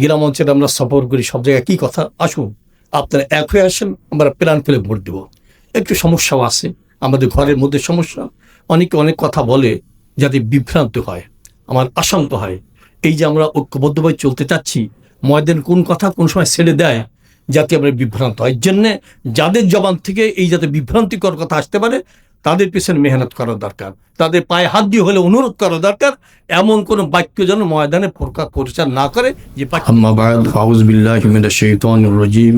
গ্রাম অঞ্চলে আমরা সফর করি সব জায়গায়। কী কথা? আসুন, আপনারা এক হয়ে আসেন, আমরা প্ল্যান ফেলে ভোট দেব। একটু সমস্যাও আছে, আমাদের ঘরের মধ্যে সমস্যা। অনেকে অনেক কথা বলে যাতে বিভ্রান্ত হয়, আমার আশঙ্কা হয়। এই যে আমরা ঐক্যবদ্ধভাবে চলতে চাচ্ছি, ময়দান কোন কথা কোন সময় ছেড়ে দেয়, যাতে আমরা বিভ্রান্ত হয়। জন্যে যাদের জবান থেকে এই যাতে বিভ্রান্তিকর কথা আসতে পারে তাদের পেছনে মেহনত করা দরকার তাদের পায়ে হাত দিয়ে হলে অনুরোধ করা দরকার এমন কোনো বাক্য যেন ময়দানে প্রকাশ পরিচার না করে যে আম্মা বাদ আউজ বিল্লাহি মিনাশ শাইতানির রাজিম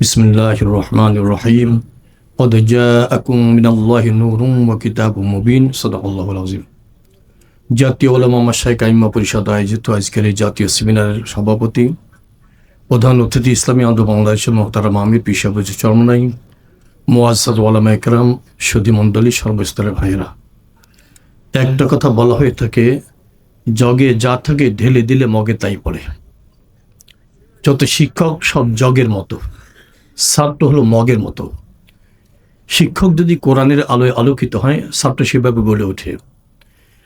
বিসমিল্লাহির রহমানির রহিম قد جاءكم من الله نور وكتاب مبين صدق الله العظيم জাতীয় ওলামা মাসাইক আইম্মা পরিষদ আয়োজিত আজকের এই জাতীয় সেমিনারের সভাপতি প্রধান অতিথি ইসলামী আন্দোলন বাংলাদেশের মহতারা মামির পিসাবুজি চরমনাই মোয়াজ্জাদ মণ্ডলী, সর্বস্তরের ভাইয়েরা। একটা কথা বলা হয়ে থাকে, জগে যা থাকে ঢেলে দিলে মগে তাই পড়ে। যত শিক্ষক, সব জগের মতো। ছাত্র হলো মগের মতো। শিক্ষক যদি কোরআনের আলোয় আলোকিত হয় ছাত্র সেভাবে গড়ে ওঠে।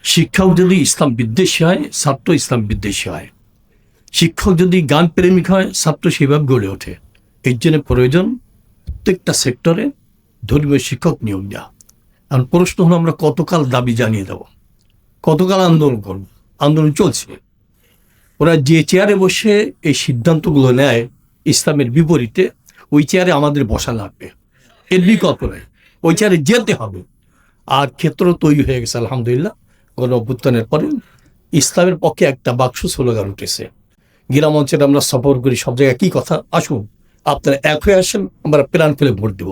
শিক্ষক যদি ইসলাম বিদ্বেষী হয় ছাত্র ইসলাম বিদ্বেষী হয়। শিক্ষক যদি গান প্রেমিক হয় ছাত্র সেভাবে গড়ে ওঠে। এর জন্য প্রয়োজন প্রত্যেকটা সেক্টরে ধর্মীয় শিক্ষক নিয়োগ দেওয়া এখন প্রশ্ন হলো, আমরা কতকাল দাবি জানিয়ে দেব? কতকাল আন্দোলন করব? আন্দোলন চলছে। ওরা যে চেয়ারে বসে এই সিদ্ধান্তগুলো নেয় ইসলামের বিপরীতে, ওই চেয়ারে আমাদের বসা লাগবে। এর বিকল্প নেই। ওই চেয়ারে যেতে হবে। আর ক্ষেত্র তৈরি হয়ে গেছে, আলহামদুলিল্লাহ। গণ অভ্যুত্থানের পরে ইসলামের পক্ষে একটা বাক্স স্লোগান উঠেছে। গ্রাম অঞ্চলে আমরা সফর করি, সব জায়গায় কী কথা? আসুন। আপনারা এক হয়ে আসেন, আমরা প্ল্যান ফেলে ভোট দেব।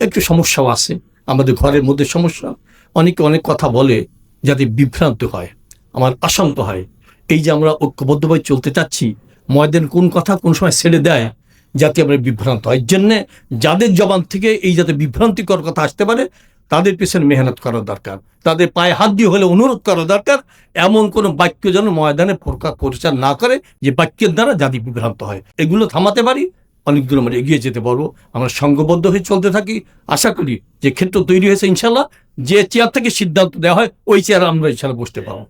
একটু সমস্যাও আছে, আমাদের ঘরের মধ্যে সমস্যা। অনেকে অনেক কথা বলে যাতে বিভ্রান্ত হয়, আমার আশঙ্কা হয়। এই যে আমরা ঐক্যবদ্ধভাবে চলতে চাচ্ছি, ময়দান কোন কথা কোন সময় ছেড়ে দেয়, যাতে আমরা বিভ্রান্ত হয়। জন্যে যাদের জবান থেকে এই যাতে বিভ্রান্তিকর কথা আসতে পারে, তাদের পেছনে মেহনত করা দরকার। তাদের পায়ে হাত দিয়ে হলে অনুরোধ করা দরকার, এমন কোনো বাক্য যেন ময়দানে প্রকাশ প্রচার না করে, যে বাক্যের দ্বারা জাতি বিভ্রান্ত হয়। এগুলো থামাতে পারি অনেক দূর আমরা এগিয়ে যেতে পারব। আমরা সংঘবদ্ধ হয়ে চলতে থাকি। আশা করি যে ক্ষেত্র তৈরি হয়েছে ইনশাল্লাহ। যে চেয়ার থেকে সিদ্ধান্ত দেওয়া হয় ওই চেয়ার আমরা ইনশাল্লাহ বসতে পারব।